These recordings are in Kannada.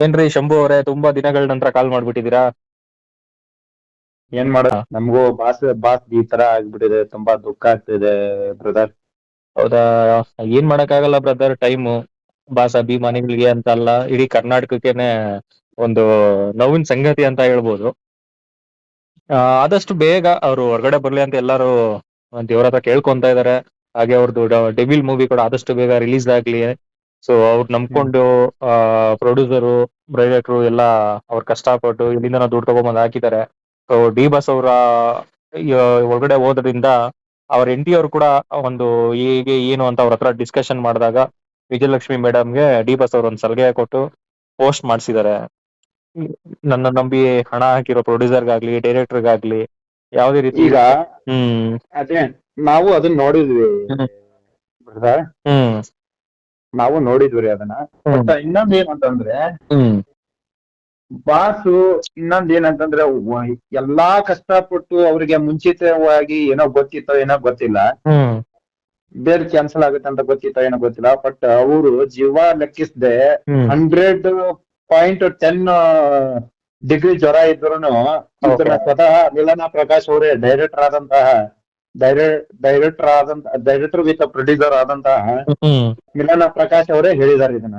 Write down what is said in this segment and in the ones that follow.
ಏನ್ರಿ ಶಂಭು ಅವರೇ ತುಂಬಾ ದಿನಗಳ ನಂತರ ಕಾಲ್ ಮಾಡ್ಬಿಟ್ಟಿದೀರಾ ಏನ್ ಮಾಡ ನಮಗೂ ಬಾಸ್ ಬಾಸ್ ಈ ತರ ಆಗ್ಬಿಟ್ಟಿದೆ ತುಂಬಾ ದುಃಖ ಆಗ್ತಿದೆ ಬ್ರದರ್ ಹೌದಾ? ಏನ್ ಮಾಡಕ್ಕಾಗಲ್ಲ ಬ್ರದರ್ ಟೈಮ್ ಬಾಸ್ ಅಭಿಮಾನಿಗಳಿಗೆ ಅಂತ ಅಲ್ಲ ಇಡೀ ಕರ್ನಾಟಕಕ್ಕೆನೆ ಒಂದು ನೋವಿನ ಸಂಗತಿ ಅಂತ ಹೇಳ್ಬೋದು. ಆ, ಆದಷ್ಟು ಬೇಗ ಅವರು ಹೊರಗಡೆ ಬರ್ಲಿ ಅಂತ ಎಲ್ಲರೂ ದೇವ್ರ ಹತ್ರ ಕೇಳ್ಕೊಂತ ಇದಾರೆ. ಹಾಗೆ ಅವ್ರದ್ದು ಡೆವಿಲ್ ಮೂವಿ ಕೂಡ ಆದಷ್ಟು ಬೇಗ ರಿಲೀಸ್ ಆಗ್ಲಿ. ಸೊ ಅವ್ರು ನಂಬ್ಕೊಂಡು ಆ ಪ್ರೊಡ್ಯೂಸರು ಎಲ್ಲ ಅವ್ರ ಕಷ್ಟಪಟ್ಟು ಇಲ್ಲಿಂದ ದುಡ್ಡು ತಗೊಂಬಂದ್ ಹಾಕಿದ್ದಾರೆ. ಸೊ ಡಿ ಬಾಸ್ ಅವರ ಒಳಗಡೆ ಹೋದ್ರಿಂದ ಅವ್ರ ಎಂಟಿ ಅವರು ಕೂಡ ಒಂದು ಹೇಗೆ ಏನು ಅಂತ ಅವ್ರ ಹತ್ರ ಡಿಸ್ಕಷನ್ ಮಾಡಿದಾಗ ವಿಜಯಲಕ್ಷ್ಮಿ ಮೇಡಮ್ಗೆ ಡಿ ಬಾಸ್ ಅವ್ರ ಒಂದ್ ಸಲಹೆ ಕೊಟ್ಟು ಪೋಸ್ಟ್ ಮಾಡಿಸಿದ್ದಾರೆ. ನನ್ನ ನಂಬಿ ಹಣ ಹಾಕಿರೋ ಪ್ರೊಡ್ಯೂಸರ್ಗಾಗ್ಲಿ ಡೈರೆಕ್ಟರ್ಗಾಗ್ಲಿ ಯಾವುದೇ ರೀತಿ ಈಗ ಹ್ಮ್. ಅದೇ ನಾವು ಅದನ್ನ ನೋಡಿದ್ವಿ. ಹ್ಮ್. ನಾವು ನೋಡಿದ್ವಿ ರೀ ಅದನ್ನ. ಬಟ್ ಇನ್ನೊಂದ್ ಏನಂತಂದ್ರೆ ಅಂತಂದ್ರೆ ಬಾಸು ಇನ್ನೊಂದ್ ಏನಂತಂದ್ರೆ ಎಲ್ಲಾ ಕಷ್ಟಪಟ್ಟು ಅವ್ರಿಗೆ ಮುಂಚಿತವಾಗಿ ಏನೋ ಗೊತ್ತಿತ್ತೋ ಏನೋ ಗೊತ್ತಿಲ್ಲ. ಬೇರೆ ಕ್ಯಾನ್ಸಲ್ ಆಗುತ್ತೆ ಅಂತ ಗೊತ್ತಿತ್ತೋ ಏನೋ ಗೊತ್ತಿಲ್ಲ. ಬಟ್ ಅವರು ಜೀವ ಲೆಕ್ಕಿಸದೆ ಹಂಡ್ರೆಡ್ ಪಾಯಿಂಟ್ ಟೆನ್ ಡಿಗ್ರಿ ಜ್ವರ ಇದ್ರು ಸ್ವತಃ ಮಿಲನ ಪ್ರಕಾಶ್ ಅವರೇ ಡೈರೆಕ್ಟರ್ ಆದಂತಹ ಡೈರೆಕ್ಟರ್ ಆದಂತ ಡೈರೆಕ್ಟರ್ ವಿತ್ ಪ್ರೊಡ್ಯೂಸರ್ ಆದಂತಹ ಮಿಲನ ಪ್ರಕಾಶ್ ಅವರೇ ಹೇಳಿದಾರೆ ಇದನ್ನ.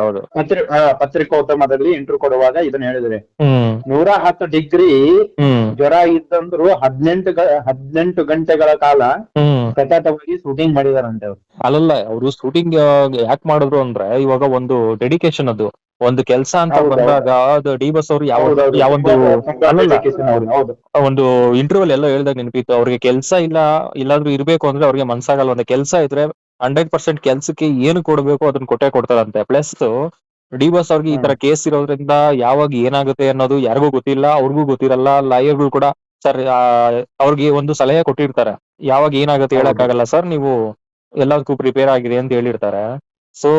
ಹೌದು ಪತ್ರಿಕೋದ್ಯಮದಲ್ಲಿ ಇಂಟರ್ವ್ಯೂ ಕೊಡುವಾಗ ಇದನ್ನ ಹೇಳಿದ್ರೆ ನೂರ ಹತ್ತು ಡಿಗ್ರಿ ಜ್ವರ ಇದ್ದಂದ್ರು ಹದಿನೆಂಟು ಹದಿನೆಂಟು ಗಂಟೆಗಳ ಕಾಲ ಸತತವಾಗಿ ಶೂಟಿಂಗ್ ಮಾಡಿದಾರಂತೆ ಅವ್ರು. ಅಲ್ಲಲ್ಲ ಅವರು ಶೂಟಿಂಗ್ ಯಾಕೆ ಮಾಡಿದ್ರು ಅಂದ್ರೆ ಇವಾಗ ಒಂದು ಡೆಡಿಕೇಶನ್ ಅದು. ಒಂದು ಕೆಲಸ ಅಂತ. ಬಂದಾಗ ಅದು ಡಿ ಬಸ್ ಅವರು ಯಾವ. ಯಾವೊಂದು ಒಂದು ಇಂಟರ್ವ್ಯೂ ಎಲ್ಲ ಹೇಳ್ದಾಗ ನೆನಪಿತ್ತು. ಅವ್ರಿಗೆ ಕೆಲಸ ಇಲ್ಲ ಇಲ್ಲಾದ್ರೂ ಇರ್ಬೇಕು ಅಂದ್ರೆ ಅವ್ರಿಗೆ ಮನ್ಸಾಗಲ್ಲ. ಒಂದು ಕೆಲಸ ಇದ್ರೆ ಹಂಡ್ರೆಡ್ ಪರ್ಸೆಂಟ್ ಕೆಲ್ಸಕ್ಕೆ ಏನು ಕೊಡ್ಬೇಕು ಅದನ್ನ ಕೊಟ್ಟೆ ಕೊಡ್ತಾರಂತೆ. ಪ್ಲಸ್ ಡಿ ಬಸ್ ಅವ್ರಿಗೆ ಈ ತರ ಕೇಸ್ ಇರೋದ್ರಿಂದ ಯಾವಾಗ ಏನಾಗುತ್ತೆ ಅನ್ನೋದು ಯಾರಿಗೂ ಗೊತ್ತಿಲ್ಲ ಅವ್ರಿಗೂ ಗೊತ್ತಿರಲ್ಲ. ಲಾಯರ್ಗಳು ಕೂಡ ಸರ್ ಅವ್ರಿಗೆ ಒಂದು ಸಲಹೆ ಕೊಟ್ಟಿರ್ತಾರೆ. ಯಾವಾಗ ಏನಾಗುತ್ತೆ ಹೇಳಕ್ ಆಗಲ್ಲ ಸರ್ ನೀವು ಎಲ್ಲದಕ್ಕೂ ಪ್ರಿಪೇರ್ ಆಗಿದೆ ಅಂತ ಹೇಳಿರ್ತಾರೆ. ಸೊ.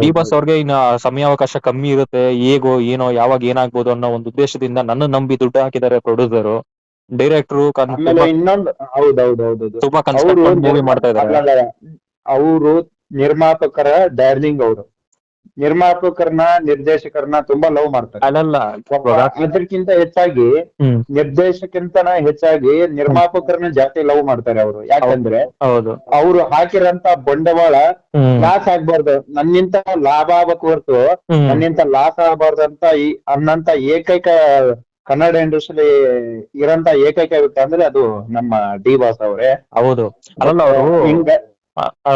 ಡಿ ಬಾಸ್ ಅವ್ರಿಗೆ ಇನ್ನ ಸಮಯಾವಕಾಶ ಕಮ್ಮಿ ಇರುತ್ತೆ ಹೇಗೋ ಏನೋ ಯಾವಾಗ ಏನಾಗ್ಬೋದು ಅನ್ನೋ ಒಂದು ಉದ್ದೇಶದಿಂದ ನನ್ನ ನಂಬಿ ದುಡ್ಡು ಹಾಕಿದ್ದಾರೆ ಪ್ರೊಡ್ಯೂಸರ್ ಡೈರೆಕ್ಟರ್ ತುಂಬಾ ಕನ್ಸ್ಟ್ರಕ್ಟ್ ಮೂವಿ ಮಾಡ್ತಾ ಇದ್ದಾರೆ. ಅವರು ನಿರ್ಮಾಪಕರ ಡಾರ್ಲಿಂಗ್ ಅವರು. ನಿರ್ಮಾಪಕರನ್ನ ನಿರ್ದೇಶಕರನ್ನ ತುಂಬಾ ಲವ್ ಮಾಡ್ತಾರೆ. ಅಲ್ಲಲ್ಲ ಅದಕ್ಕಿಂತ ಹೆಚ್ಚಾಗಿ ನಿರ್ದೇಶಕ್ಕಿಂತ ಹೆಚ್ಚಾಗಿ ನಿರ್ಮಾಪಕರನ್ನ ಜಾಸ್ತಿ ಲವ್ ಮಾಡ್ತಾರೆ ಅವರು. ಯಾಕಂದ್ರೆ ಅವರು ಹಾಕಿರಂತ ಬಂಡವಾಳ ಲಾಸ್ ಆಗ್ಬಾರ್ದು. ನನ್ನಿಂತ ಲಾಭ ಆಗ್ಬೇಕು ಹೊರತು ನನ್ನಿಂತ ಲಾಸ್ ಆಗಬಾರ್ದು ಅಂತ ಈ ಅನ್ನಂತ ಏಕೈಕ ಕನ್ನಡ ಇಂಡಸ್ಟ್ರಿ ಇರಂತ ಏಕೈಕ ವ್ಯಕ್ತಿ ಅಂದ್ರೆ ಅದು ನಮ್ಮ ಡಿ ಬಾಸ್ ಅವರೇ. ಹೌದು. ಅಲ್ಲಲ್ಲ ಅವರು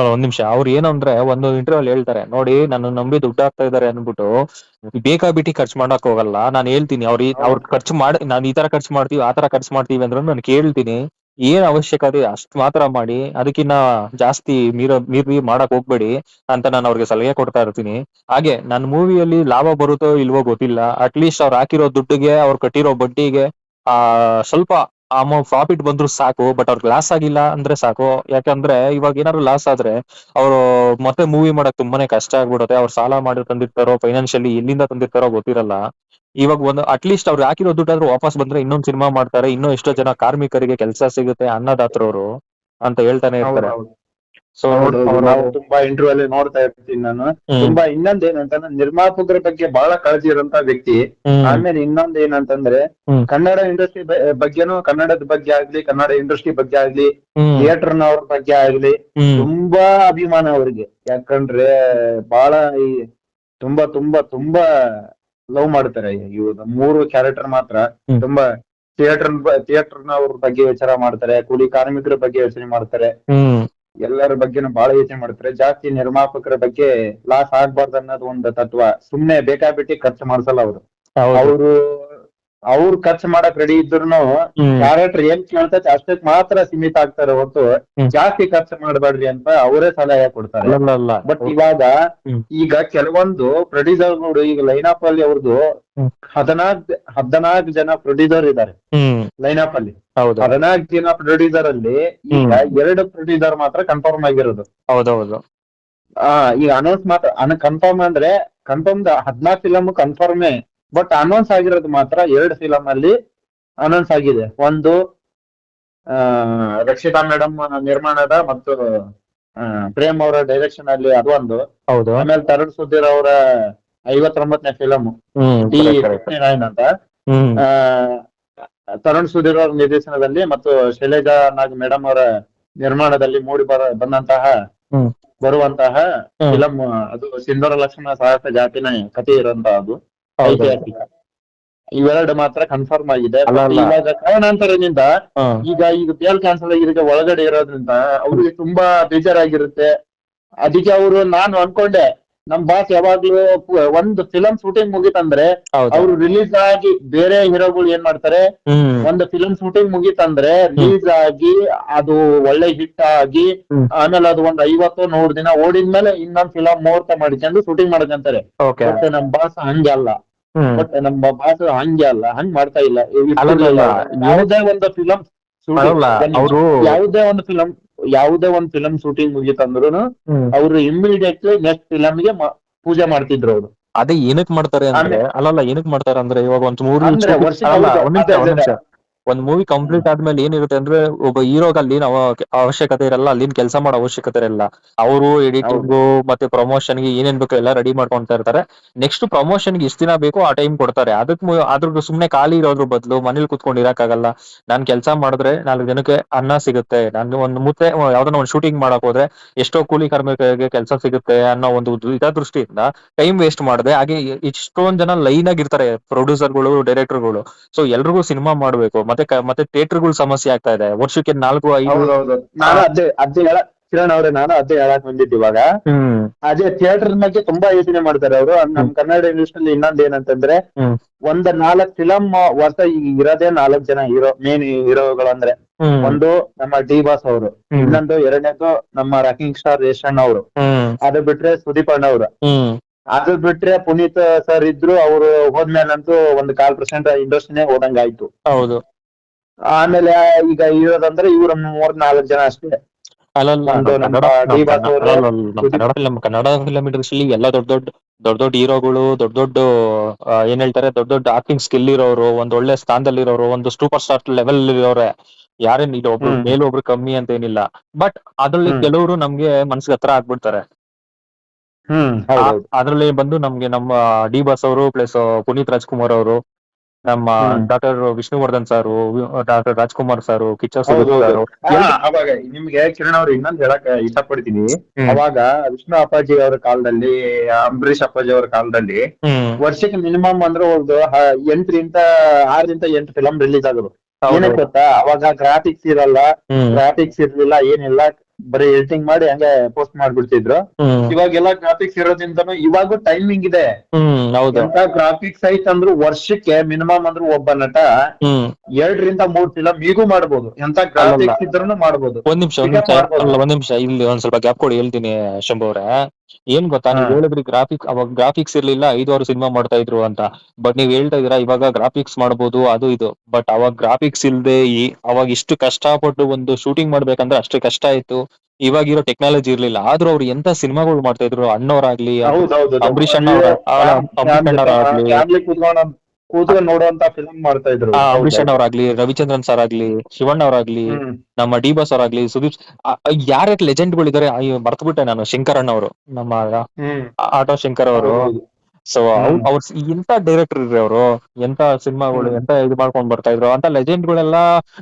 ಒಂದ್ ನಿಮಿಷ. ಅವ್ರು ಅಂದ್ರೆ ಒಂದು ಇಂಟರ್ವ್ಯೂ ಹೇಳ್ತಾರೆ ನೋಡಿ ನನ್ನ ನಂಬಿ ದುಡ್ಡು ಹಾಕ್ತಾ ಇದಾರೆ ಅಂದ್ಬಿಟ್ಟು ಬೇಕಾಬಿಟ್ಟಿ ಖರ್ಚು ಮಾಡಕ್ ಹೋಗಲ್ಲ. ನಾನು ಹೇಳ್ತೀನಿ ಅವ್ರ ಅವ್ರ ಖರ್ಚು ಮಾಡಿ ನಾನು ಈ ತರ ಖರ್ಚು ಮಾಡ್ತೀವಿ ಆ ತರ ಖರ್ಚು ಮಾಡ್ತೀವಿ ಅಂದ್ರೆ ನಾನು ಕೇಳ್ತೀನಿ. ಏನ್ ಅವಶ್ಯಕತೆ ಅಷ್ಟು ಮಾತ್ರ ಮಾಡಿ ಅದಕ್ಕಿನ್ನ ಜಾಸ್ತಿ ಮೀರ ಮೀರಿ ಮಾಡಕ್ ಹೋಗ್ಬೇಡಿ ಅಂತ ನಾನು ಅವ್ರಿಗೆ ಸಲಹೆ ಕೊಡ್ತಾ ಇರ್ತೀನಿ. ಹಾಗೆ ನನ್ನ ಮೂವಿಯಲ್ಲಿ ಲಾಭ ಬರುತ್ತೋ ಇಲ್ವೋ ಗೊತ್ತಿಲ್ಲ. ಅಟ್ಲೀಸ್ಟ್ ಅವ್ರು ಹಾಕಿರೋ ದುಡ್ಡಿಗೆ ಅವ್ರು ಕಟ್ಟಿರೋ ಬಡ್ಡಿಗೆ ಆ ಸ್ವಲ್ಪ ಅಮೌಂಟ್ ಪ್ರಾಫಿಟ್ ಬಂದ್ರು ಸಾಕು ಬಟ್ ಅವ್ರಿಗೆ ಲಾಸ್ ಆಗಿಲ್ಲ ಅಂದ್ರೆ ಸಾಕು. ಯಾಕಂದ್ರೆ ಇವಾಗ ಏನಾದ್ರು ಲಾಸ್ ಆದ್ರೆ ಅವರು ಮತ್ತೆ ಮೂವಿ ಮಾಡಕ್ ತುಂಬಾನೇ ಕಷ್ಟ ಆಗ್ಬಿಡುತ್ತೆ. ಅವ್ರು ಸಾಲ ಮಾಡಿ ತಂದಿರ್ತಾರೋ ಫೈನಾನ್ಷಿಯಲಿ ಎಲ್ಲಿಂದ ತಂದಿರ್ತಾರೋ ಗೊತ್ತಿರಲ್ಲ. ಇವಾಗ ಒಂದು ಅಟ್ಲೀಸ್ಟ್ ಅವ್ರು ಹಾಕಿರೋ ದುಡ್ಡಾದ್ರೂ ವಾಪಸ್ ಬಂದ್ರೆ ಇನ್ನೊಂದ್ ಸಿನಿಮಾ ಮಾಡ್ತಾರೆ, ಇನ್ನೂ ಎಷ್ಟೋ ಜನ ಕಾರ್ಮಿಕರಿಗೆ ಕೆಲಸ ಸಿಗುತ್ತೆ ಅನ್ನದಾತ್ರವ್ರು ಅಂತ ಹೇಳ್ತಾನೆ ಇರ್ತಾರೆ. ಸೊ ನಾವು ತುಂಬಾ ಇಂಟರ್ವ್ಯೂ ಅಲ್ಲಿ ನೋಡ್ತಾ ಇರ್ತೀನಿ ನಾನು. ತುಂಬಾ ಇನ್ನೊಂದ್ ಏನಂತಂದ್ರೆ ನಿರ್ಮಾಪಕರ ಬಗ್ಗೆ ಬಹಳ ಕಾಳಜಿ ಇರುವಂತ ವ್ಯಕ್ತಿ ಆಮೇಲೆ ಇನ್ನೊಂದ್ ಏನಂತಂದ್ರೆ. ಕನ್ನಡ ಇಂಡಸ್ಟ್ರಿ ಬಗ್ಗೆನೂ ಕನ್ನಡದ ಬಗ್ಗೆ ಆಗ್ಲಿ ಕನ್ನಡ ಇಂಡಸ್ಟ್ರಿ ಬಗ್ಗೆ ಆಗ್ಲಿ ಥಿಯೇಟರ್ ನವ್ರ ಬಗ್ಗೆ ಆಗ್ಲಿ ತುಂಬಾ ಅಭಿಮಾನ ಅವ್ರಿಗೆ. ಯಾಕಂದ್ರೆ ಬಹಳ ಈ ತುಂಬಾ ತುಂಬಾ ತುಂಬಾ ಲವ್ ಮಾಡ್ತಾರೆ ಇವ್ರು. ಮೂರು ಕ್ಯಾರೆಕ್ಟರ್ ಮಾತ್ರ ತುಂಬಾ ಥಿಯೇಟರ್ ಥಿಯೇಟರ್ ನವ್ರ ಬಗ್ಗೆ ವಿಚಾರ ಮಾಡ್ತಾರೆ ಕೂಲಿ ಕಾರ್ಮಿಕರ ಬಗ್ಗೆ ಯೋಚನೆ ಮಾಡ್ತಾರೆ. ಎಲ್ಲರ ಬಗ್ಗೆನೂ ಬಹಳ ಯೋಚನೆ ಮಾಡ್ತಾರೆ. ಜಾಸ್ತಿ ನಿರ್ಮಾಪಕರ ಬಗ್ಗೆ ಲಾಸ್ ಆಗ್ಬಾರ್ದು ಅನ್ನೋದು ಒಂದು ತತ್ವ. ಸುಮ್ನೆ ಬೇಕಾಬಿಟ್ಟಿ ಖರ್ಚು ಮಾಡ್ಸಲ್ಲ ಅವರು. ಅವರು ಅವ್ರು ಖರ್ಚು ಮಾಡಕ್ ರೆಡಿ ಇದ್ರು ಕ್ಯಾರೆಕ್ಟರ್ ಏನ್ ಕೇಳ್ತೈತೆ ಅಷ್ಟಕ್ ಮಾತ್ರ ಸೀಮಿತ ಆಗ್ತಾರೆ ಹೊರತು ಜಾಸ್ತಿ ಖರ್ಚು ಮಾಡಬೇಡ್ರಿ ಅಂತ ಅವರೇ ಸಲಹೆ ಕೊಡ್ತಾರೆ. ಬಟ್ ಇವಾಗ ಈಗ ಕೆಲವೊಂದು ಪ್ರೊಡ್ಯೂಸರ್ ನೋಡು ಈಗ ಲೈನಪ್ ಅಲ್ಲಿ ಅವ್ರದ್ದು. ಹದಿನಾಲ್ಕು ಹದಿನಾಲ್ಕು ಜನ ಪ್ರೊಡ್ಯೂಸರ್ ಇದ್ದಾರೆ ಲೈನ್ ಲೈನಪ್ ಅಲ್ಲಿ. ಹೌದು. ಹದಿನಾಲ್ಕು ಜನ ಪ್ರೊಡ್ಯೂಸರ್ ಅಲ್ಲಿ ಈಗ ಎರಡು ಪ್ರೊಡ್ಯೂಸರ್ ಮಾತ್ರ ಕನ್ಫರ್ಮ್ ಆಗಿರೋದು. ಹೌದೌದು ಆ ಈಗ ಅನೌನ್ಸ್ ಮಾತ್ರ ಕನ್ಫರ್ಮ್ ಅಂದ್ರೆ ಕನ್ಫರ್ಮ್ ಹದಿನಾಲ್ಕು ಫಿಲಮ್ ಕನ್ಫರ್ಮೇ ಬಟ್ ಅನೌನ್ಸ್ ಆಗಿರೋದು ಮಾತ್ರ ಎರಡು ಫಿಲಮ್ ಅಲ್ಲಿ ಅನೌನ್ಸ್ ಆಗಿದೆ ಒಂದು ಆ ರಕ್ಷಿತಾ ಮೇಡಮ್ ನಿರ್ಮಾಣದ ಮತ್ತು ಪ್ರೇಮ್ ಅವರ ಡೈರೆಕ್ಷನ್ ಅಲ್ಲಿ ಅದೊಂದು ಹೌದು ಆಮೇಲೆ ತರುಣ್ ಸುಧೀರ್ ಅವರ ಐವತ್ತೊಂಬತ್ತನೇ correct. ನೈನ್ ಅಂತ ತರುಣ್ ಸುಧೀರ್ ಅವರ ನಿರ್ದೇಶನದಲ್ಲಿ ಮತ್ತು ಶೈಲೇಜಾ ನಾಗ್ ಮೇಡಮ್ ಅವರ ನಿರ್ಮಾಣದಲ್ಲಿ ಮೂಡಿ ಬರ ಬಂದಂತಹ. ಬರುವಂತಹ. ಫಿಲಂ ಅದು ಸಿಂಧೂರ ಲಕ್ಷ್ಮಣ ಸಾಹಸ ಜಾತಿನ ಕಥೆ ಇರುವಂತಹ ಹೌದು. ಐತಿಹಾಸಿಕ ಇವೆರಡು ಮಾತ್ರ ಕನ್ಫರ್ಮ್ ಆಗಿದೆ. ಇವಾಗ ಕಾರಣಾಂತರದಿಂದ. ಈಗ ಈಗ ಬೇಲ್ ಕ್ಯಾನ್ಸಲ್ ಆಗಿರೋಕೆ ಒಳಗಡೆ ಇರೋದ್ರಿಂದ ಅವ್ರಿಗೆ ತುಂಬಾ ಬೇಜಾರಾಗಿರುತ್ತೆ. ಅದಕ್ಕೆ ಅವರು ನಾನು ಅನ್ಕೊಂಡೆ ನಮ್ ಬಾಸ್ ಯಾವಾಗ್ಲೂ ಒಂದ್ ಫಿಲಂ ಶೂಟಿಂಗ್ ಮುಗಿತಂದ್ರೆ ಅವ್ರು ರಿಲೀಸ್ ಆಗಿ ಬೇರೆ ಹೀರೋಗಳು ಏನ್ ಮಾಡ್ತಾರೆ? ಒಂದ್ ಫಿಲಂ ಶೂಟಿಂಗ್ ಮುಗಿತಂದ್ರೆ ರಿಲೀಸ್ ಆಗಿ ಅದು ಒಳ್ಳೆ ಹಿಟ್ ಆಗಿ ಆಮೇಲೆ ಅದು ಒಂದ್ ಐವತ್ತು ನೂರು ದಿನ ಓಡಿದ್ಮೇಲೆ ಇನ್ನೊಂದ್ ಫಿಲಂ ಮುಹೂರ್ತ ಮಾಡ್ಕೊಂಡು ಶೂಟಿಂಗ್ ಮಾಡ್ಕೊಂತಾರೆ. ಬಟ್ ನಮ್ ಬಾಸ್ ಹಂಗಲ್ಲ ಬಟ್ ನಮ್ಮ ಭಾಷೆ ಹಂಗೆ ಅಲ್ಲ ಹಂಗ್ ಮಾಡ್ತಾ ಇಲ್ಲ. ಯಾವ್ದೇ ಒಂದು ಫಿಲಂ ಯಾವುದೇ ಒಂದು ಫಿಲಂ ಯಾವುದೇ ಒಂದು ಫಿಲಂ ಶೂಟಿಂಗ್ ಮುಗಿತಂದ್ರು ಅವ್ರು ಇಮಿಡಿಯೇಟ್ಲಿ ನೆಕ್ಸ್ಟ್ ಫಿಲಂಗೆ ಪೂಜೆ ಮಾಡ್ತಿದ್ರು ಅವ್ರು. ಅದೇ ಏನಕ್ ಮಾಡ್ತಾರೆ ಅಂದ್ರೆ ಅಲ್ಲಲ್ಲ ಏನಕ್ ಮಾಡ್ತಾರೆ ಅಂದ್ರೆ ಇವಾಗ ಒಂದ್ ಮೂರು ವರ್ಷ ಒಂದ್ ನಿಮಿಷ ಹೌದು, ಒಂದ್ ಮೂವಿ ಕಂಪ್ಲೀಟ್ ಆದ್ಮೇಲೆ ಏನಿರುತ್ತೆ ಅಂದ್ರೆ ಒಬ್ಬ ಹೀರೋಗ ಅಲ್ಲಿ ನಾವು ಅವಶ್ಯಕತೆ ಇರಲ್ಲ ಅಲ್ಲಿನ ಕೆಲಸ ಮಾಡೋ ಅವಶ್ಯಕತೆ ಇರಲ್ಲ. ಅವರು ಎಡಿಟಿಂಗ್ ಮತ್ತೆ ಪ್ರಮೋಷನ್ಗೆ ಏನೇನ್ ಬೇಕು ಎಲ್ಲ ರೆಡಿ ಮಾಡ್ಕೊಂತ ಇರ್ತಾರೆ. ನೆಕ್ಸ್ಟ್ ಪ್ರಮೋಷನ್ಗೆ ಇಷ್ಟ ದಿನ ಬೇಕೋ ಆ ಟೈಮ್ ಕೊಡ್ತಾರೆ. ಅದಕ್ ಅದ್ರ ಸುಮ್ನೆ ಖಾಲಿ ಇರೋದ್ರ ಬದಲು ಮನೇಲಿ ಕುತ್ಕೊಂಡು ಇರಕ್ಕಾಗಲ್ಲ. ನಾನ್ ಕೆಲಸ ಮಾಡಿದ್ರೆ ನಾಲ್ಕು ಜನಕ್ಕೆ ಅನ್ನ ಸಿಗುತ್ತೆ. ನಾನು ಒಂದ್ ಮುತ್ತೆ ಯಾವ್ದನ್ನ ಒಂದ್ ಶೂಟಿಂಗ್ ಮಾಡಕ್ ಹೋದ್ರೆ ಎಷ್ಟೋ ಕೂಲಿ ಕಾರ್ಮಿಕರಿಗೆ ಕೆಲಸ ಸಿಗುತ್ತೆ ಅನ್ನೋ ಒಂದು ಇದ ದೃಷ್ಟಿಯಿಂದ ಟೈಮ್ ವೇಸ್ಟ್ ಮಾಡಿದೆ. ಹಾಗೆ ಇಷ್ಟೊಂದ್ ಜನ ಲೈನ್ ಆಗಿರ್ತಾರೆ ಪ್ರೊಡ್ಯೂಸರ್ಗಳು ಡೈರೆಕ್ಟರ್ಗಳು ಸೊ ಎಲ್ರಿಗೂ ಸಿನಿಮಾ ಮಾಡ್ಬೇಕು. ಮತ್ತೆ ಕ- ಮತ್ತೆ ಥಿಯೇಟರ್ಗಳು ಸಮಸ್ಯೆ ಆಗ್ತಾ ಇದೆ. ವರ್ಷಕ್ಕೆ ನಾಲ್ಕು ಐದು ಹೌದೌದು. ನಾನು ಅದೇ ಅದೇ ಹೇಳ ಕಿರಣ್ ಅವ್ರೆ ನಾನು ಅದೇ ಹೇಳಕ್ ಬಂದಿದ್ದು ಇವಾಗ. ಹ್ಮ್. ಅದೇ ಥಿಯೇಟರ್ ಬಗ್ಗೆ ತುಂಬಾ ಯೋಚನೆ ಮಾಡ್ತಾರೆ ಅವರು. ನಮ್ ಕನ್ನಡ ಇಂಡಸ್ಟ್ರಿಯಲ್ಲಿ ಇನ್ನೊಂದ್ ಏನಂತಂದ್ರೆ ಹ್ಮ್. ಒಂದ್ ನಾಲ್ಕ್ ಫಿಲಂ ವರ್ಷ ಈಗ ಇರೋದೇ ನಾಲ್ಕ್ ಜನ ಹೀರೋ ಮೇನ್ ಹೀರೋಗಳು ಅಂದ್ರೆ. ಹ್ಮ್. ಒಂದು ನಮ್ಮ ಡಿ ಬಾಸ್ ಅವರು. ಹ್ಮ್. ಇನ್ನೊಂದು ಎರಡನೇದು ನಮ್ಮ ರಾಕಿಂಗ್ ಸ್ಟಾರ್ ರೇಷಣ್ಣ ಅವರು. ಹ್ಮ್. ಅದು ಬಿಟ್ರೆ ಸುದೀಪ್ ಅಣ್ಣ ಅವರು. ಹ್ಮ್. ಅದು ಬಿಟ್ರೆ ಪುನೀತ್ ಸರ್ ಇದ್ರು ಅವರು ಹೋದ್ಮೇಲಂತೂ ಒಂದ್ ಕಾಲ್ ಪರ್ಸೆಂಟ್ ಇಂಡಸ್ಟ್ರಿನೇ ಹೋದಂಗಾಯ್ತು ಹೌದು. ಆಮೇಲೆ ಈಗ ಇರೋದಂದ್ರೆ ಇವ್ರ ಮೂರ್ ನಾಲ್ಕು ಜನ ಅಷ್ಟೇ. ಕನ್ನಡ ಫಿಲಂ ಕನ್ನಡ ಎಲ್ಲ ದೊಡ್ಡ ದೊಡ್ಡ ದೊಡ್ಡ ದೊಡ್ಡ ಹೀರೋಗಳು ದೊಡ್ಡ ದೊಡ್ಡ ಏನ್ ಹೇಳ್ತಾರೆ ದೊಡ್ಡ ದೊಡ್ಡ ಆಕ್ಟಿಂಗ್ ಸ್ಕಿಲ್ ಇರೋರು ಒಂದ್ ಒಳ್ಳೆ ಸ್ಥಾನದಲ್ಲಿ ಇರೋರು ಒಂದು ಸೂಪರ್ ಸ್ಟಾರ್ ಲೆವೆಲ್ ಇರೋರೆ ಯಾರೇನ್ ಇದು ಒಬ್ರು ಮೇಲೆ ಒಬ್ರು ಕಮ್ಮಿ ಅಂತ ಏನಿಲ್ಲ. ಬಟ್ ಅದ್ರಲ್ಲಿ. ಕೆಲವರು ನಮ್ಗೆ ಮನ್ಸಿಗೆ ಹತ್ರ ಆಗ್ಬಿಡ್ತಾರೆ. ಅದ್ರಲ್ಲಿ ಬಂದು ನಮ್ಗೆ ನಮ್ಮ ಡಿ ಬಾಸ್ ಅವರು ಪ್ಲಸ್ ಪುನೀತ್ ರಾಜ್ಕುಮಾರ್ ಅವರು ನಮ್ಮ ಡಾಕ್ಟರ್ ವಿಷ್ಣುವರ್ಧನ್ ಸಾರು ಡಾಕ್ಟರ್ ರಾಜ್ಕುಮಾರ್ ಸಾರು ಕಿಚ್ಚ ಸರ್. ಅವಾಗ ನಿಮ್ಗೆ ಕಿರಣ್ ಅವ್ರು ಇನ್ನೊಂದ್ ಹೇಳಕ್ ಇಷ್ಟಪಡ್ತೀನಿ. ಅವಾಗ ವಿಷ್ಣು ಅಪ್ಪಾಜಿ ಅವರ ಕಾಲದಲ್ಲಿ ಅಂಬರೀಷ್ ಅಪ್ಪಾಜಿ ಅವರ ಕಾಲದಲ್ಲಿ ವರ್ಷಕ್ಕೆ ಮಿನಿಮಮ್ ಅಂದ್ರೆ ಒಂದು ಎಂಟರಿಂದ ಆರರಿಂದ ಎಂಟು ಫಿಲಂ ರಿಲೀಸ್ ಆಗೋದು. ಏನಕ್ಕೆ ಗೊತ್ತಾ? ಅವಾಗ ಗ್ರಾಫಿಕ್ಸ್ ಇರಲ್ಲ. ಗ್ರಾಫಿಕ್ಸ್ ಇರ್ಲಿಲ್ಲ ಏನಿಲ್ಲ. ಬರೀ ಎಡಿಟಿಂಗ್ ಮಾಡಿ ಹಂಗೆ ಪೋಸ್ಟ್ ಮಾಡ್ಬಿಡ್ತಿದ್ರು. ಇವಾಗ ಇವಾಗೆಲ್ಲ ಗ್ರಾಫಿಕ್ಸ್ ಇರೋದ್ರಿಂದನು ಇವಾಗ ಟೈಮಿಂಗ್ ಇದೆ. ಗ್ರಾಫಿಕ್ಸ್ ಐತ್ ಅಂದ್ರು ವರ್ಷಕ್ಕೆ ಮಿನಿಮಮ್ ಅಂದ್ರು ಒಬ್ಬ ನಟ ಎರಡರಿಂದ ಮೂರ್ ಫಿಲಂ ಈಗೂ ಮಾಡ್ಬೋದು. ಎಂತ ಗ್ರಾಫಿಕ್ಸ್ ಇದ್ರೂ ಮಾಡ್ಬೋದು. ಒಂದ್ ನಿಮಿಷ ಒಂದ್ ನಿಮಿಷ ಮಾಡ್ಬೋದು. ಒಂದ್ ನಿಮಿಷ ಇಲ್ಲಿ ಒಂದ್ ಸ್ವಲ್ಪ ಗ್ಯಾಪ್ ಕೊಡಿ ಹೇಳ್ತೀನಿ ಶಂಭು ಅವ್ರೆ. ಏನ್ ಗೊತ್ತಾ ನೀವು. ಹೇಳಿದ್ರಿ ಗ್ರಾಫಿಕ್ಸ್ ಅವಾಗ ಗ್ರಾಫಿಕ್ಸ್ ಇರ್ಲಿಲ್ಲ ಐದು ಆರು ಸಿನಿಮಾ ಮಾಡ್ತಾ ಇದ್ರು ಅಂತ. ಬಟ್ ನೀವ್ ಹೇಳ್ತಾ ಇದೀರಾ ಇವಾಗ ಗ್ರಾಫಿಕ್ಸ್ ಮಾಡ್ಬೋದು ಅದು ಇದು. ಬಟ್ ಅವಾಗ ಗ್ರಾಫಿಕ್ಸ್ ಇಲ್ದೆ ಈ ಅವಾಗ ಇಷ್ಟು ಕಷ್ಟಪಟ್ಟು ಒಂದು ಶೂಟಿಂಗ್ ಮಾಡ್ಬೇಕಂದ್ರೆ ಅಷ್ಟು ಕಷ್ಟ ಆಯ್ತು. ಇವಾಗ ಇರೋ ಟೆಕ್ನಾಲಜಿ ಇರ್ಲಿಲ್ಲ. ಆದ್ರೂ ಅವ್ರು ಎಂತ ಸಿನಿಮಾಗಳು ಮಾಡ್ತಾ ಇದ್ರು ಅಣ್ಣವ್ರಾಗ್ಲಿ ಅಂಬರೀಷ್ ಅಣ್ಣ ಅಂಬರೀಷ್ ಅಣ್ಣ ಕೂತ್ಕೊಂಡು ನೋಡುವಂತ ಫಿಲಂ ಮಾಡ್ತಾ ಇದ್ರು ಅಣ್ಣ ಅವ್ರಾಗ್ಲಿ ರವಿಚಂದ್ರನ್ ಸರ್ ಆಗ್ಲಿ ಶಿವಣ್ಣ ಅವ್ರಾಗ್ಲಿ. ನಮ್ಮ ಡಿ ಬಾಸ್ ಅವರಾಗ್ಲಿ ಸುದೀಪ್ ಯಾರ್ಯಾರು ಲೆಜೆಂಡ್ ಗಳಿದ್ದಾರೆ ಮರ್ತು ಬಿಟ್ಟೆ ನಾನು ಶಂಕರಣ್ಣ ಅವರು ನಮ್ಮ ಆಟೋ ಶಂಕರ್ ಅವರು. ಸೊ. ಅವ್ರ ಎಂತ ಡೈರೆಕ್ಟರ್ ಇರ್ರಿ ಅವರು ಎಂತ ಸಿನಿಮಾಗಳು ಎಂತ ಇದು ಮಾಡ್ಕೊಂಡ್ ಬರ್ತಾ ಇದ್ರು ಅಂತ ಲೆಜೆಂಡ್ ಗಳೆಲ್ಲ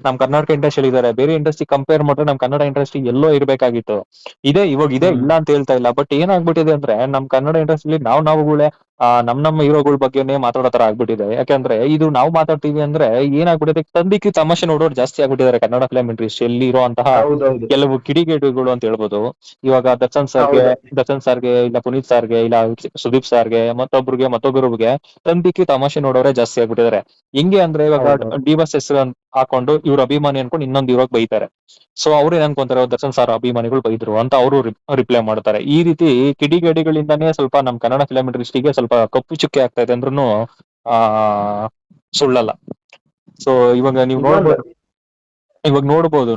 ನಮ್ ಕರ್ನಾಟಕ ಇಂಡಸ್ಟ್ರಿ ಇದಾರೆ ಬೇರೆ ಇಂಡಸ್ಟ್ರಿ ಕಂಪೇರ್ ಮಾಡಿದ್ರೆ ನಮ್ ಕನ್ನಡ ಇಂಡಸ್ಟ್ರಿ ಎಲ್ಲೋ ಇರ್ಬೇಕಾಗಿತ್ತು ಇದೆ ಇವಾಗ ಇದೆ. ಇಲ್ಲ ಅಂತ ಹೇಳ್ತಾ ಇಲ್ಲ ಬಟ್ ಏನಾಗ್ಬಿಟ್ಟಿದೆ ಅಂದ್ರೆ ನಮ್ ಕನ್ನಡ ಇಂಡಸ್ಟ್ರಿ ನಾವ್ ನಾವುಗಳೇ ನಮ್ ನಮ್ಮ ಹೀರೋಗಳ ಬಗ್ಗೆನೇ ಮಾತಾಡೋ ತರ ಆಗ್ಬಿಟ್ಟಿದೆ. ಯಾಕಂದ್ರೆ ಇದು ನಾವು ಮಾತಾಡ್ತೀವಿ ಅಂದ್ರೆ ಏನಾಗ್ಬಿಟ್ಟಿದೆ? ತಂದಿಕ್ಕಿ ತಮಾಷೆ ನೋಡೋರು ಜಾಸ್ತಿ ಆಗ್ಬಿಟ್ಟಿದ್ದಾರೆ ಕನ್ನಡ ಫಿಲಂ ಇಂಡಸ್ಟ್ರಿಯಲ್ಲಿ ಇರುವಂತಹ ಕೆಲವು ಕಿಡಿಗೇಟುಗಳು ಅಂತ ಹೇಳ್ಬೋದು. ಇವಾಗ ದರ್ಶನ್ ಸರ್ಗೆ. ದರ್ಶನ್ ಸರ್ಗೆ ಇಲ್ಲ ಪುನೀತ್ ಸರ್ಗೆ ಇಲ್ಲ ಸುದೀಪ್ ಸರ್ಗೆ ಮತ್ತೊಬ್ರಿಗೆ ಮತ್ತೊಬ್ಬರಿಗೆ ತಂದಿಕ್ಕಿ ತಮಾಷೆ ನೋಡೋರೆ ಜಾಸ್ತಿ ಆಗ್ಬಿಟ್ಟಿದ್ದಾರೆ. ಹೆಂಗೆ ಅಂದ್ರೆ ಇವಾಗ. ಡಿ ಬಸ್ ಹೆಸರು ಹಾಕೊಂಡು ಇವ್ರ ಅಭಿಮಾನಿ ಅನ್ಕೊಂಡು ಇನ್ನೊಂದು ಇವಾಗ ಬೈತಾರೆ. ಸೊ ಅವ್ರು ಏನ್ ಅನ್ಕೊಂತಾರೆ? ದರ್ಶನ್ ಸರ್ ಅಭಿಮಾನಿಗಳು ಬೈದ್ರು ಅಂತ ಅವರು ರಿಪ್ಲೈ ಮಾಡ್ತಾರೆ. ಈ ರೀತಿ ಕಿಡಿಗೇಡಿಗಳಿಂದಾನೇ ಸ್ವಲ್ಪ ನಮ್ ಕನ್ನಡ ಫಿಲಂ ಇಂಡಸ್ಟ್ರಿಗೆ ಸ್ವಲ್ಪ ಕಪ್ಪು ಚುಕ್ಕೆ ಆಗ್ತಾ ಇದೆ ಅಂದ್ರೂ ಆ ಸುಳ್ಳಲ್ಲ. ಸೊ ಇವಾಗ ನೀವು ನೋಡ್ಬೋದು. ಇವಾಗ ನೋಡ್ಬೋದು.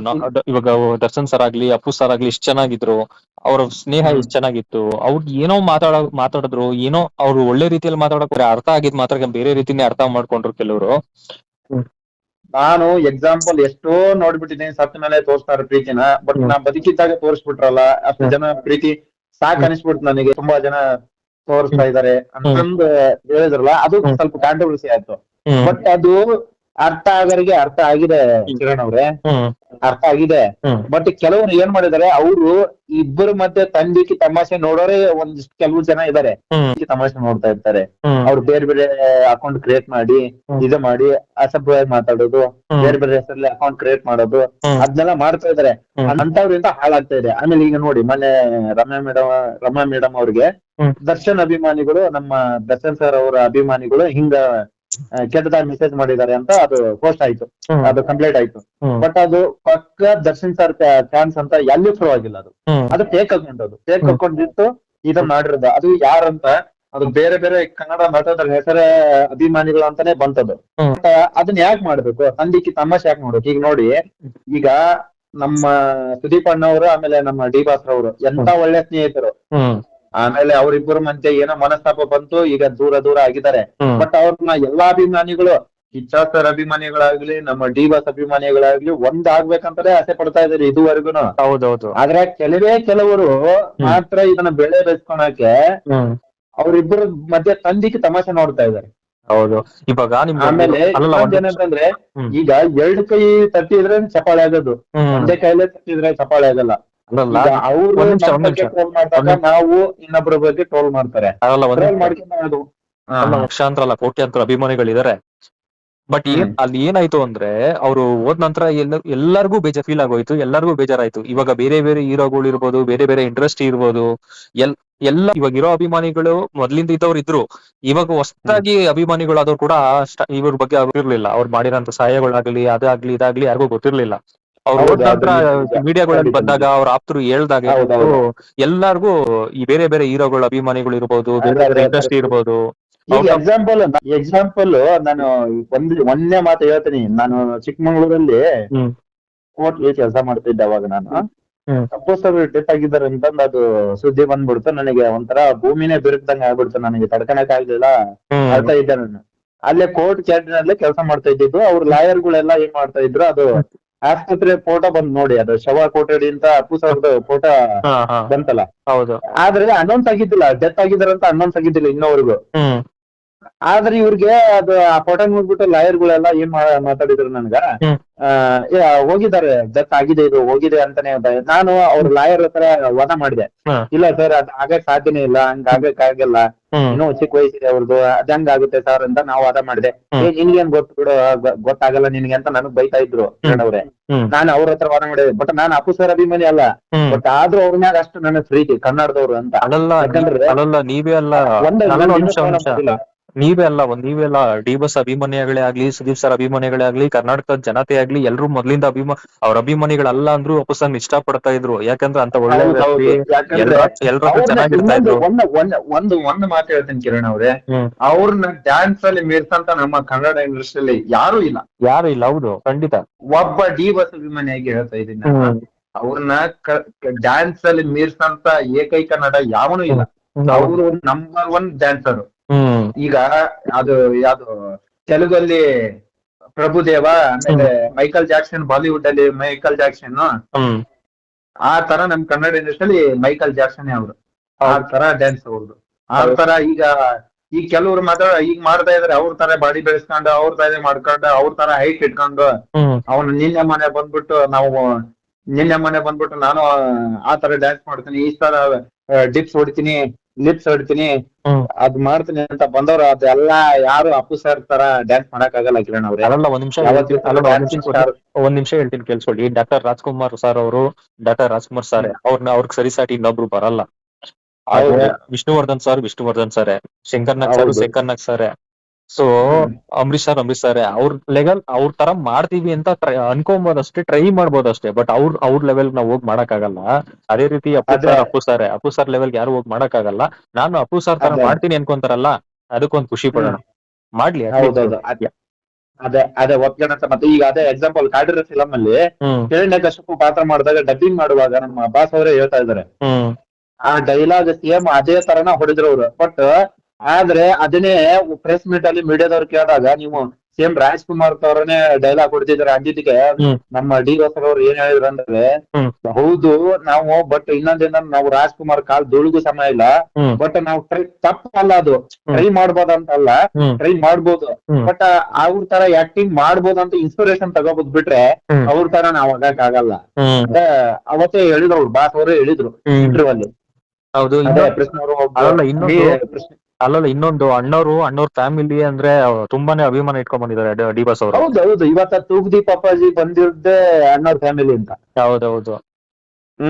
ಇವಾಗ ದರ್ಶನ್ ಸರ್ ಆಗ್ಲಿ ಅಪ್ಪು ಸರ್ ಆಗ್ಲಿ ಇಷ್ಟ ಚೆನ್ನಾಗಿದ್ರು. ಅವ್ರ ಸ್ನೇಹ ಇಷ್ಟ ಎಷ್ಟ್ ಚೆನ್ನಾಗಿತ್ತು. ಅವ್ರು ಏನೋ ಮಾತಾಡ ಮಾತಾಡಿದ್ರು. ಏನೋ ಅವ್ರು ಒಳ್ಳೆ ರೀತಿಯಲ್ಲಿ ಮಾತಾಡಕ್ ಅರ್ಥ ಆಗಿದ್ ಮಾತ್ರ ಬೇರೆ ರೀತಿನೇ ಅರ್ಥ ಮಾಡ್ಕೊಂಡ್ರು ಕೆಲವರು. ನಾನು ಎಕ್ಸಾಂಪಲ್ ಎಷ್ಟೋ ನೋಡ್ಬಿಟ್ಟಿದ್ದೀನಿ ಸತ್ತ ಮೇಲೆ ತೋರಿಸ್ತಾರೆ ಪ್ರೀತಿನ. ಬಟ್. ನಾ ಬದುಕಿದ್ದಾಗ ತೋರಿಸ್ಬಿಟ್ರಲ್ಲ ಅಷ್ಟು. ಜನ ಪ್ರೀತಿ ಸಾಕ್ ಅನಿಸ್ಬಿಟ್ಟು ನನಗೆ. ತುಂಬಾ ಜನ ತೋರಿಸ್ತಾ ಇದಾರೆ. ಅಂತಂದು ಹೇಳಿದ್ರಲ್ಲ ಅದು ಸ್ವಲ್ಪ ಕಾಂಟ್ರವರ್ಸಿ ಆಯ್ತು. ಬಟ್ ಅದು ಅರ್ಥ ಆಗರಿಗೆ ಅರ್ಥ ಆಗಿದೆ ಕಿರಣ್ ಅವ್ರೆ. ಅರ್ಥ ಆಗಿದೆ. ಬಟ್ ಕೆಲವರು ಏನ್ ಮಾಡಿದಾರೆ ಅವರು ಇಬ್ಬರ ಮತ್ತೆ ತಂದಿಕ್ಕಿ ತಮಾಷೆ ನೋಡೋರೆ ಒಂದಿಷ್ಟು ಕೆಲವು ಜನ ಇದಾರೆ. ತಮಾಷೆ ನೋಡ್ತಾ ಇರ್ತಾರೆ. ಅವ್ರು ಬೇರೆ ಬೇರೆ ಅಕೌಂಟ್ ಕ್ರಿಯೇಟ್ ಮಾಡಿ ಇದ ಮಾಡಿ ಅಸಭ್ಯವಾಗಿ ಮಾತಾಡೋದು ಬೇರೆ ಬೇರೆ ಹೆಸರಲ್ಲಿ ಅಕೌಂಟ್ ಕ್ರಿಯೇಟ್ ಮಾಡೋದು. ಅದನ್ನೆಲ್ಲ ಮಾಡ್ತಾ ಇದಾರೆ. ಅಂತವ್ರಿಂದ ಹಾಳಾಗ್ತಾ ಇದೆ. ಆಮೇಲೆ ಈಗ ನೋಡಿ ಮೊನ್ನೆ ರಮ್ಯಾ ಮೇಡಮ್ ರಮ್ಯಾ ಮೇಡಮ್ ಅವ್ರಿಗೆ ದರ್ಶನ್ ಅಭಿಮಾನಿಗಳು ನಮ್ಮ ದರ್ಶನ್ ಸರ್ ಅವರ ಅಭಿಮಾನಿಗಳು ಹಿಂಗ ಕೆಟ್ಟದಾಗಿ ಮೆಸೇಜ್ ಮಾಡಿದ್ದಾರೆ ಅಂತ ಅದು ಪೋಸ್ಟ್ ಆಯ್ತು. ಅದು ಕಂಪ್ಲೀಟ್ ಆಯ್ತು. ಬಟ್ ಅದು ಪಕ್ಕ ದರ್ಶನ್ ಸರ್ ಚಾನ್ಸ್ ಅಂತ ಎಲ್ಲಿ ಪ್ರೂವ್ ಆಗಿಲ್ಲ ಅದು. ಅದು ಟೇಕ್ ಅಕೌಂಟ್ ಅದು ಹಾಕೊಂಡಿತ್ತು ಇದನ್ನ ಮಾಡಿರೋದು. ಅದು ಯಾರಂತ ಅದು ಬೇರೆ ಬೇರೆ ಕನ್ನಡ ನಟರ ಹೆಸರೇ ಅಭಿಮಾನಿಗಳು ಅಂತಾನೆ ಬಂತದು. ಹ್ಮ್. But ಅದನ್ನ ಯಾಕೆ ಮಾಡ್ಬೇಕು? ತಂದಿಕ್ಕಿ ತಮಾಷೆ ಯಾಕೆ ಮಾಡ್ಬೇಕು? ಈಗ ನೋಡಿ ಈಗ ನಮ್ಮ ಸುದೀಪ್ ಅಣ್ಣವರು ಆಮೇಲೆ ನಮ್ಮ ಡಿ ಬಾಸ್ ಅವರು ಎಂತ ಒಳ್ಳೆ ಸ್ನೇಹಿತರು. ಆಮೇಲೆ ಅವರಿಬ್ಬರ ಮಧ್ಯೆ ಏನೋ ಮನಸ್ತಾಪ ಬಂತು ಈಗ ದೂರ ದೂರ ಆಗಿದ್ದಾರೆ. ಬಟ್ ಅವ್ರನ್ನ ಎಲ್ಲಾ ಅಭಿಮಾನಿಗಳು ಕಿಚ್ಚಾ ಸರ್ ಅಭಿಮಾನಿಗಳಾಗ್ಲಿ ನಮ್ಮ ಡಿ ಬಾಸ್ ಅಭಿಮಾನಿಗಳಾಗ್ಲಿ ಒಂದ್ ಆಗ್ಬೇಕಂತಾನೆ ಆಸೆ ಪಡ್ತಾ ಇದಾರೆ ಇದುವರೆಗೂ ಹೌದೌದು. ಆದ್ರೆ ಕೆಲವೇ ಕೆಲವರು ಮಾತ್ರ ಇದನ್ನ ಬೆಳೆ ಬೆಳೆಸ್ಕೊಳಕ್ಕೆ ಅವರಿಬ್ಬರ ಮಧ್ಯೆ ತಂದಿಕ್ಕೆ ತಮಾಷೆ ನೋಡ್ತಾ ಇದಾರೆ ಹೌದು. ಇವಾಗ ಆಮೇಲೆ ಏನಂತಂದ್ರೆ ಈಗ ಎರಡು ಕೈ ತಟ್ಟಿದ್ರೆ ಚಪಾಳೆ ಆಗೋದು. ಒಂದೇ ಕೈಲೇ ತಟ್ಟಿದ್ರೆ ಚಪಾಳೆ ಆಗಲ್ಲ. ನಾವು ಇನ್ನೊಬ್ಬರ ಬಗ್ಗೆ ಟ್ರೋಲ್ ಮಾಡ್ತಾರೆ. ಲಕ್ಷಾಂತರ ಅಲ್ಲ ಕೋಟ್ಯಾಂತರ ಅಭಿಮಾನಿಗಳಿದ್ದಾರೆ ಬಟ್ ಅಲ್ಲಿ ಏನಾಯ್ತು ಅಂದ್ರೆ ಅವರು ಹೋದ ನಂತರ ಎಲ್ಲ ಎಲ್ಲರಿಗೂ ಬೇಜಾರ್ ಫೀಲ್ ಆಗೋಯ್ತು ಎಲ್ಲರಿಗೂ ಬೇಜಾರಾಯ್ತು. ಇವಾಗ ಬೇರೆ ಬೇರೆ ಹೀರೋಗಳು ಇರ್ಬೋದು ಬೇರೆ ಬೇರೆ ಇಂಟ್ರೆಸ್ಟ್ ಇರ್ಬೋದು ಎಲ್ ಎಲ್ಲ ಇವಾಗ ಇರೋ ಅಭಿಮಾನಿಗಳು ಮೊದ್ಲಿಂದ ಇದ್ದವ್ರು ಇದ್ರು. ಇವಾಗ ಹೊಸದಾಗಿ ಅಭಿಮಾನಿಗಳಾದವ್ರು ಕೂಡ ಇವ್ರ ಬಗ್ಗೆ ಇರ್ಲಿಲ್ಲ. ಅವ್ರು ಮಾಡಿರೋಂತ ಸಹಾಯಗಳಾಗ್ಲಿ ಅದಾಗ್ಲಿ ಇದಾಗ್ಲಿ ಯಾರಿಗೂ ಗೊತ್ತಿರ್ಲಿಲ್ಲ. ಅವ್ರು ಮೀಡಿಯಾಗಳಲ್ಲಿ ಬಂದಾಗ ಅವ್ರ ಆಪ್ತರು ಹೇಳ್ದಾಗ ಎಲ್ಲಾರ್ಗು ಈ ಬೇರೆ ಬೇರೆ ಹೀರೋಗಳ ಅಭಿಮಾನಿಗಳು ಬೇರೆ ಬೇರೆ ಇಂಡಸ್ಟ್ರಿ. ಇರ್ಬೋದು. ಎಕ್ಸಾಂಪಲ್ ಎಕ್ಸಾಂಪಲ್ ನಾನು ಒಂದ್ ಒಂದೇ ಮಾತು ಹೇಳ್ತೀನಿ. ನಾನು ಚಿಕ್ಕಮಂಗ್ಳೂರಲ್ಲಿ ಕೋರ್ಟ್ ಕೆಲಸ ಮಾಡ್ತಿದ್ದೆ ಅವಾಗ ನಾನು. ಸಪೋಸ್ ಅವ್ರು ಡೆತ್ ಆಗಿದ್ದಾರೆ ಅಂತಂದ್ ಅದು ಸುದ್ದಿ ಬಂದ್ಬಿಡ್ತು. ನನಗೆ ಒಂಥರ ಭೂಮಿನೇ ಬಿರುಕ್ದಂಗ ಆಗ್ಬಿಡ್ತು. ನನಗೆ ತಡ್ಕಣಕ್ ಆಗ್ಲಿಲ್ಲ. ಅಳ್ತಾ ಇದ್ದೆ ನಾನು. ಅಲ್ಲೇ ಕೋರ್ಟ್ ಕ್ಯಾಟಿನಲ್ಲೇ ಕೆಲಸ ಮಾಡ್ತಾ ಇದ್ದಿದ್ದು. ಅವ್ರ ಲಾಯರ್ ಗಳೆಲ್ಲ ಏನ್ ಮಾಡ್ತಾ ಇದ್ರು? ಅದು ಆಸ್ಪತ್ರೆ ಫೋಟೋ ಬಂದ್ ನೋಡಿ ಅದು ಶವ ಕೊಠಡಿ ಅಂತ ಹತ್ತು ಸಾವಿರದ ಫೋಟೋ ಹಾ ಹಾ. ಬಂತಲ್ಲ. ಹೌದು. ಆದ್ರೆ ಅನೌನ್ಸ್ ಆಗಿದ್ದಿಲ್ಲ ಡೆತ್ ಆಗಿದಾರಂತ ಅನೌನ್ಸ್ ಆಗಿದ್ದಿಲ್ಲ ಇನ್ನೋವರೆಗೂ. ಹ್ಮ್. ಆದ್ರೆ ಇವ್ರಿಗೆ ಅದು ಆ ಫೋಟೋ ನೋಡ್ಬಿಟ್ಟು ಲಾಯರ್ ಗಳೆಲ್ಲ ಏನ್ ಮಾತಾಡಿದ್ರು ನನ್ಗ? ಹೋಗಿದ್ದಾರೆ ಡೆತ್ ಆಗಿದೆ ಇದು ಹೋಗಿದೆ ಅಂತಾನೆ ನಾನು ಅವ್ರ ಲಾಯರ್ ಹತ್ರ ವಾದ ಮಾಡಿದೆ. ಇಲ್ಲ ಸರ್ ಅದ್ ಆಗಕ್ ಸಾಧ್ಯನೇ ಇಲ್ಲ ಹಂಗ ಆಗಕ್ ಆಗಲ್ಲ. ಇನ್ನು ಚಿಕ್ಕ ವಯಸ್ಸಿದೆ ಅವ್ರದ್ದು ಅದ್ ಹಂಗ ಆಗುತ್ತೆ ಸರ್ ಅಂತ ನಾವು ವಾದ ಮಾಡಿದೆ. ಏ ನಿನ್ಗೇನ್ ಗೊತ್ತು ಬಿಡು ಗೊತ್ತಾಗಲ್ಲ ನಿನ್ಗೆ ಅಂತ ನನಗ್ ಬೈತಾ ಇದ್ರು ಅವ್ರೆ. ನಾನು ಅವ್ರ ಹತ್ರ ವಾದ ಮಾಡಿದೆ. ಬಟ್ ನಾನು ಅಪ್ಪು ಸರ್ ಅಭಿಮಾನಿ ಅಲ್ಲ. ಬಟ್ ಆದ್ರೂ ಅವ್ರ ಮ್ಯಾಗ ಅಷ್ಟು ನನ್ನ ಪ್ರೀತಿ ಕನ್ನಡದವ್ರು ಅಂತ. ಯಾಕಂದ್ರೆ ಅಲ್ಲಲ್ಲ ನೀವೇ ಅಲ್ಲ. ಒಂದ್ ನೀವೇ ಅಲ್ಲ ಒಂದ್ ನೀವೇ ಅಲ್ಲ ಡಿ ಬಸ್ ಅಭಿಮಾನಿಗಳೇ ಆಗ್ಲಿ ಸುದೀಪ್ ಸರ್ ಅಭಿಮಾನಿಗಳೇ ಆಗ್ಲಿ ಕರ್ನಾಟಕದ ಜನತೆ ಆಗ್ಲಿ ಎಲ್ರು ಮೊದ್ಲಿಂದ ಅಭಿಮಾ ಅವ್ರ ಅಭಿಮಾನಿಗಳಲ್ಲ ಅಂದ್ರು ವಾಪಸ್ ಇಷ್ಟ ಪಡ್ತಾ ಇದ್ರು. ಯಾಕಂದ್ರೆ ಅಂತ ಒಳ್ಳೆ. ವ್ಯಕ್ತಿ ಎಲ್ರ ಚೆನ್ನಾಗಿರ್ತಾ ಇದ್ರು. ಒಂದು ಒಂದು ಮಾತು ಹೇಳ್ತೀನಿ ಕಿರಣ್ ಅವ್ರೆ. ಅವ್ರನ್ನ ಡ್ಯಾನ್ಸ್ ಅಲ್ಲಿ ಮೀರ್ಸಂತ ನಮ್ಮ ಕನ್ನಡ ಇಂಡಸ್ಟ್ರಿಯಲ್ಲಿ ಯಾರು ಇಲ್ಲ. ಯಾರು ಇಲ್ಲ ಹೌದು ಖಂಡಿತ. ಒಬ್ಬ ಡಿ ಬಸ್ ಅಭಿಮಾನಿಯಾಗಿ ಹೇಳ್ತಾ ಇದ್ದೀನಿ ಅವ್ರನ್ನ ಡ್ಯಾನ್ಸ್ ಅಲ್ಲಿ ಮೀರ್ಸಂತ ಏಕೈಕ ನಟ ಯಾವನು ಇಲ್ಲ. ಅವರು ನಂಬರ್ ಒನ್ ಡ್ಯಾನ್ಸರ್ ಈಗ ಅದು ಯಾವ್ದು ತೆಲುಗಲ್ಲಿ ಪ್ರಭುದೇವ ಆಮೇಲೆ ಮೈಕಲ್ ಜಾಕ್ಸನ್ ಬಾಲಿವುಡ್ ಅಲ್ಲಿ ಮೈಕಲ್ ಜಾಕ್ಸನ್. ಆ ತರ ನಮ್ ಕನ್ನಡ ಇಂಡಸ್ಟ್ರಿಯಲ್ಲಿ ಮೈಕಲ್ ಜಾಕ್ಸನ್ ಅವರು. ಆ ತರ ಡ್ಯಾನ್ಸ್ ಅವ್ರದ್ದು ಆ. ತರ ಈಗ ಈಗ ಕೆಲವ್ರು ಮಾತ್ರ ಈಗ ಮಾಡ್ತಾ ಇದಾರೆ ಅವ್ರ ತರ ಬಾಡಿ ಬೆಳೆಸ್ಕೊಂಡು ಅವ್ರ ತರ ಮಾಡ್ಕೊಂಡು ಅವ್ರ ತರ ಹೈಟ್ ಇಟ್ಕೊಂಡು. ಅವನ್ ಅವನು ನಿನ್ನೆ ಮನೆ ಬಂದ್ಬಿಟ್ಟು ನಾವು ನಿನ್ನೆ ಮನೆ ಬಂದ್ಬಿಟ್ಟು ನಾನು ಆ ತರ ಡ್ಯಾನ್ಸ್ ಮಾಡ್ತೀನಿ ಈ ತರ ಡಿಪ್ಸ್ ಹೊಡಿತೀನಿ ಲಿಪ್ಸ್ ಹೊಡಿತೀನಿ. ಅದ್ ಮಾಡ್ತೀನಿ ಅಂತ ಬಂದವ್ರು ಅದೆಲ್ಲ ಯಾರು ಅಪ್ಪು ಸರ್ ತರ ಡ್ಯಾನ್ಸ್ ಮಾಡಕ್ ಆಗಲ್ಲ ಕಿರಣ್ ಅವ್ರೆ. ಅಲ್ಲ ಒಂದ್ ನಿಮಿಷ ಒಂದ್ ನಿಮಿಷ ಹೇಳ್ತೀನಿ. ಕೇಳಿಸ್ಕೊಳ್ಳಿ ಡಾಕ್ಟರ್ ರಾಜ್ಕುಮಾರ್ ಸರ್ ಅವರು ಡಾಕ್ಟರ್ ರಾಜ್ಕುಮಾರ್ ಸರ್ ಅವ್ರನ್ನ ಅವ್ರಿಗೆ ಸರಿಸಾಟಿ ಇನ್ನೊಬ್ರು ಬರಲ್ಲ. Vishnuvardhan sir Vishnuvardhan sir Shankar Nag sir Shankarnag Shankar Nag sir so. Ambareesh sir Ambareesh sir ಅವ್ರ ಲೆವೆಲ್ ಅವ್ರ ತರ ಮಾಡ್ತೀವಿ ಅಂತ ಅನ್ಕೊಂಬೋದು ಅಷ್ಟೇ ಟ್ರೈ ಮಾಡ್ಬೋದು ಅಷ್ಟೇ ಬಟ್ ಅವ್ರ ಅವ್ರ ಲೆವೆಲ್ ನಾವ್ ಹೋಗಿ ಮಾಡಕ್ಕಾಗಲ್ಲ. ಅದೇ ರೀತಿ Appu sir Appu sir Appu sir level ಯಾರು ಹೋಗಿ ಮಾಡಕ್ಕಾಗಲ್ಲ. ನಾನು ಅಪ್ಪು ಸರ್ ತರ. ಮಾಡ್ತೀನಿ ಅನ್ಕೊಂತಾರಲ್ಲ ಅದಕ್ಕೊಂದ್ ಖುಷಿ ಪಡೋಣ. ಮಾಡ್ಲಿ ಅದೇ. ಅದೇ ಅಂತ ಮತ್ತೆ ಈಗ ಅದೇ ಎಕ್ಸಾಂಪಲ್ ಕಾಡಿರೋ ಫಿಲಂ ಅಲ್ಲಿ ಹಿರಣ್ಯ ಕಶ್ಯಪ್ ಪಾತ್ರ ಮಾಡಿದಾಗ ಡಬ್ಬಿಂಗ್ ಮಾಡುವಾಗ ನಮ್ಮ ಬಾಸ್ ಅವರೇ ಹೇಳ್ತಾ ಇದಾರೆ ಆ ಡೈಲಾಗ್ ಸೇಮ್ ಅದೇ ತರನ ಹೊಡೆದ್ರು ಅವ್ರು. ಬಟ್ ಆದ್ರೆ ಅದನ್ನೇ ಪ್ರೆಸ್ ಮೀಟ್ ಅಲ್ಲಿ ಮೀಡಿಯಾದವ್ರು ಕೇಳಿದಾಗ ನೀವು ಸೇಮ್ ರಾಜ್ಕುಮಾರ್ ಅವ್ರನ್ನೇ ಡೈಲಾಗ್ ಕೊಡ್ತಿದ್ರೆ ಅಂದಿದ್ದಕ್ಕೆ ನಮ್ಮ ಡಿ ರೋಸರ್ ಅವ್ರು ಏನ್ ಹೇಳಿದ್ರು ಅಂದ್ರೆ ಹೌದು ನಾವು ಬಟ್ ಇನ್ನೊಂದೇನ ನಾವು ರಾಜ್ಕುಮಾರ್ ಕಾಲ್ ದುಳುಗು ಸಮಯ ಇಲ್ಲ. ಬಟ್ ನಾವು ಟ್ರೈ ತಪ್ಪಲ್ಲ ಅದು. ಟ್ರೈ ಮಾಡ್ಬೋದಂತಲ್ಲ. ಟ್ರೈ ಮಾಡ್ಬೋದು. ಬಟ್ ಅವ್ರ ತರ ಆಕ್ಟಿಂಗ್ ಮಾಡ್ಬೋದಂತ ಇನ್ಸ್ಪಿರೇಷನ್ ತಗೋಬೋದ್ ಬಿಟ್ರೆ. ಅವ್ರ ತರ ನಾವ್ ಆಗಕ್ ಆಗಲ್ಲ ಅವತ್ತೇ ಹೇಳಿದ್ರು ಅವ್ರು ಬಾಸ್ ಅವರೇ ಹೇಳಿದ್ರು ಇಂಟರ್ವ್ಯೂ ಅಲ್ಲಿ. ಹೌದು ಪ್ರಶ್ನೆ ಅಲ್ಲಲ್ಲ, ಇನ್ನೊಂದು- ಅಣ್ಣವರು ಅಣ್ಣವ್ರ ಫ್ಯಾಮಿಲಿ ಅಂದ್ರೆ ತುಂಬಾನೇ ಅಭಿಮಾನ ಇಟ್ಕೊಂಡ್ ಬಂದಿದ್ದಾರೆ ಡಿ ಬಾಸ್ ಅವರು. ಹೌದು ಹೌದು. ಇವತ್ತ ತೂಗ್ದೀಪ್ ಅಪ್ಪಾಜಿ ಬಂದಿರ್ದೆ ಅಣ್ಣವ್ರ ಫ್ಯಾಮಿಲಿ ಅಂತ. ಹೌದೌದು.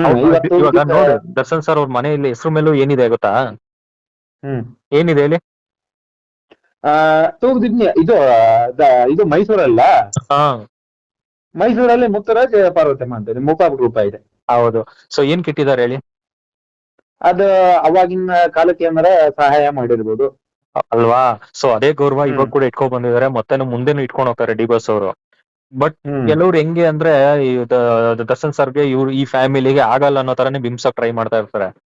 ಹೌದು, ಇವತ್ತು ಇವಾಗ ತೂಗ್ದೀಪ್- ನೋಡಿ ದರ್ಶನ್ ಸರ್ ಅವ್ರ ಮನೆಯಲ್ಲಿ ಹೆಸರು ಮೇಲೂ ಏನಿದೆ ಗೊತ್ತಾ? ಹ್ಮ್. ಏನಿದೆ ಹೇಳಿ? ಆ ಇದು ದ- ಇದು ಮೈಸೂರಲ್ಲ? ಹಾ. ಮೈಸೂರಲ್ಲಿ ಮುತ್ತರಾಜ್ ಪಾರ್ವತಮ್ಮ ಅಂತ ಮುಖ ರೂಪ ಇದೆ. ಹೌದು. ಸೊ ಏನ್ ಕಿಟ್ಟಿದ್ದಾರೆ ಹೇಳಿ? ಅದು ಅವಾಗಿನ ಕಾಲಕ್ಕೆ ಏನಾರ ಸಹಾಯ ಮಾಡಿರ್ಬೋದು. ಅಲ್ವಾ? ಸೊ ಅದೇ ಗೌರವ. ಇವಾಗ ಕೂಡ ಇಟ್ಕೊಂಡ್ ಬಂದಿದ್ದಾರೆ ಮತ್ತೆ ಮುಂದೆನೂ ಇಟ್ಕೊಂಡು ಹೋಗ್ತಾರೆ ಡಿ ಬಸ್ ಅವರು. ಬಟ್. ಕೆಲವ್ರು ಹೆಂಗೆ ಅಂದ್ರೆ ಈ ದ- ದ- ದರ್ಶನ್ ಸರ್ಗೆ ಇವ್ರು ಈ ಫ್ಯಾಮಿಲಿಗೆ ಆಗಲ್ಲ ಅನ್ನೋ ತರಾನೇ ಬಿಂಬಿಸಕ್ ಟ್ರೈ ಮಾಡ್ತಾ ಇರ್ತಾರೆ.